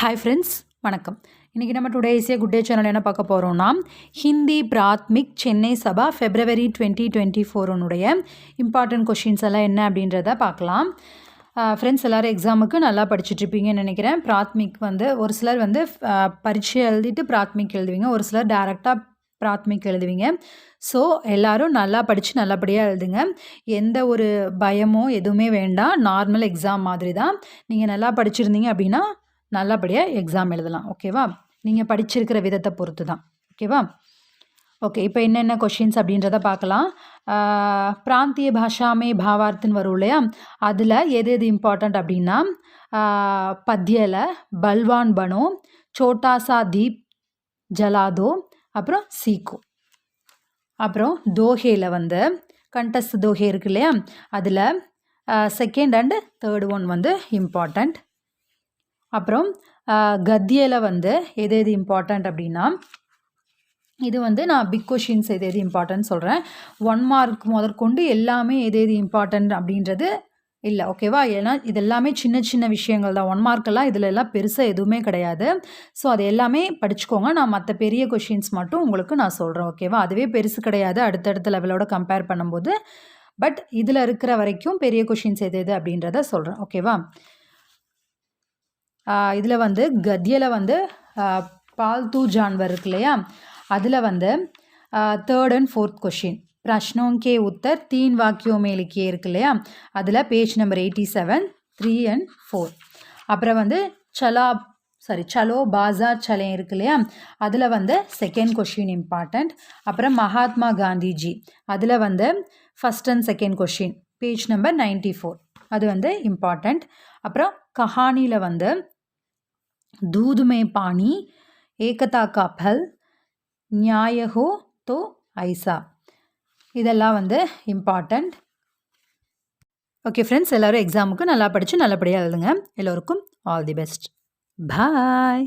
Hi friends வணக்கம். இன்றைக்கி நம்ம today Asia good day channel என்ன பார்க்க போகிறோம்னா Hindi Prathmik Chennai Sabha February twenty twenty ஃபோருனுடைய important questions எல்லாம் என்ன அப்படின்றத பார்க்கலாம். ஃப்ரெண்ட்ஸ் எல்லோரும் எக்ஸாமுக்கு நல்லா படிச்சுட்ருப்பீங்கன்னு நினைக்கிறேன். பிராத்மிக் வந்து ஒரு சிலர் வந்து பரீட்சை எழுதிட்டு பிராத்மிக் எழுதுவீங்க. ஒரு சிலர் டேரெக்டாக பிராத்மிக் எழுதுவீங்க. ஸோ எல்லோரும் நல்லா படித்து நல்லபடியாக எழுதுங்க. எந்த ஒரு பயமோ எதுவுமே வேண்டாம். நார்மல் எக்ஸாம் மாதிரி தான் நீங்கள் நல்லா படிச்சிருந்தீங்க அப்படின்னா நல்லபடியாக எக்ஸாம் எழுதலாம் ஓகேவா நீங்கள் படிச்சிருக்கிற விதத்தை பொறுத்து தான் ஓகேவா ஓகே இப்போ என்னென்ன கொஷின்ஸ் அப்படின்றத பார்க்கலாம். பிராந்திய பாஷாமே பாவார்த்துன்னு வரும் இல்லையா? அதில் எது எது இம்பார்ட்டண்ட் அப்படின்னா பத்தியல பத்யல பல்வான் பனோ சோட்டாசா தீப் ஜலாதோ அப்புறம் சீக்கோ. அப்புறம் தோஹேல வந்து கண்டஸ்ட் தோஹே இருக்கு இல்லையா? அதில் செகண்ட் அண்டு தேர்ட் ஒன் வந்து இம்பார்ட்டண்ட் அப்புறம் கத்தியில் வந்து எது எது இம்பார்ட்டண்ட் அப்படின்னா இது வந்து நான் பிக் கொஷின்ஸ் எது எது இம்பார்ட்டன்ட் சொல்கிறேன் ஒன் மார்க் முதற்கொண்டு எல்லாமே எது எது இம்பார்ட்டண்ட் அப்படின்றது இல்லை ஓகேவா ஏன்னா இது எல்லாமே சின்ன சின்ன விஷயங்கள் தான். ஒன் மார்க்கெல்லாம் இதில் எல்லாம் பெருசாக எதுவுமே கிடையாது. ஸோ அது எல்லாமே படிச்சுக்கோங்க. நான் மற்ற பெரிய கொஷின்ஸ் மட்டும் உங்களுக்கு நான் சொல்கிறேன் ஓகேவா அதுவே பெருசு கிடையாது. அடுத்தடுத்த லெவலோட கம்பேர் பண்ணும்போது. பட் இதில் இருக்கிற வரைக்கும் பெரிய கொஷின்ஸ் எது எது அப்படின்றத சொல்கிறேன் ஓகேவா இதில் வந்து கத்தியில் வந்து பால்தூ ஜான்வர் இருக்கு இல்லையா? அதில் வந்து தேர்ட் அண்ட் ஃபோர்த் கொஷின் பிரஷ்னோங்கே உத்தர் தீன் வாக்கியோ மேலிக்கே இருக்கு இல்லையா? அதில் page number eighty seven three and four அப்புறம் வந்து சலா சாரி சலோ பாசார் சலே இருக்கு இல்லையா? அதில் வந்து செகண்ட் கொஷின் இம்பார்ட்டண்ட் அப்புறம் மகாத்மா காந்திஜி அதில் வந்து first and second question page number ninety four அது வந்து இம்பார்ட்டண்ட் அப்புறம் கஹானியில் வந்து दूध में पानी ஏகதா का फल न्याय हो तो ஐசா இதெல்லாம் வந்து இம்பார்ட்டண்ட் ஓகே ஃப்ரெண்ட்ஸ் எல்லோரும் எக்ஸாமுக்கு நல்லா படித்து நல்லபடியாக எழுதுங்க எல்லோருக்கும் ஆல் தி பெஸ்ட் பாய்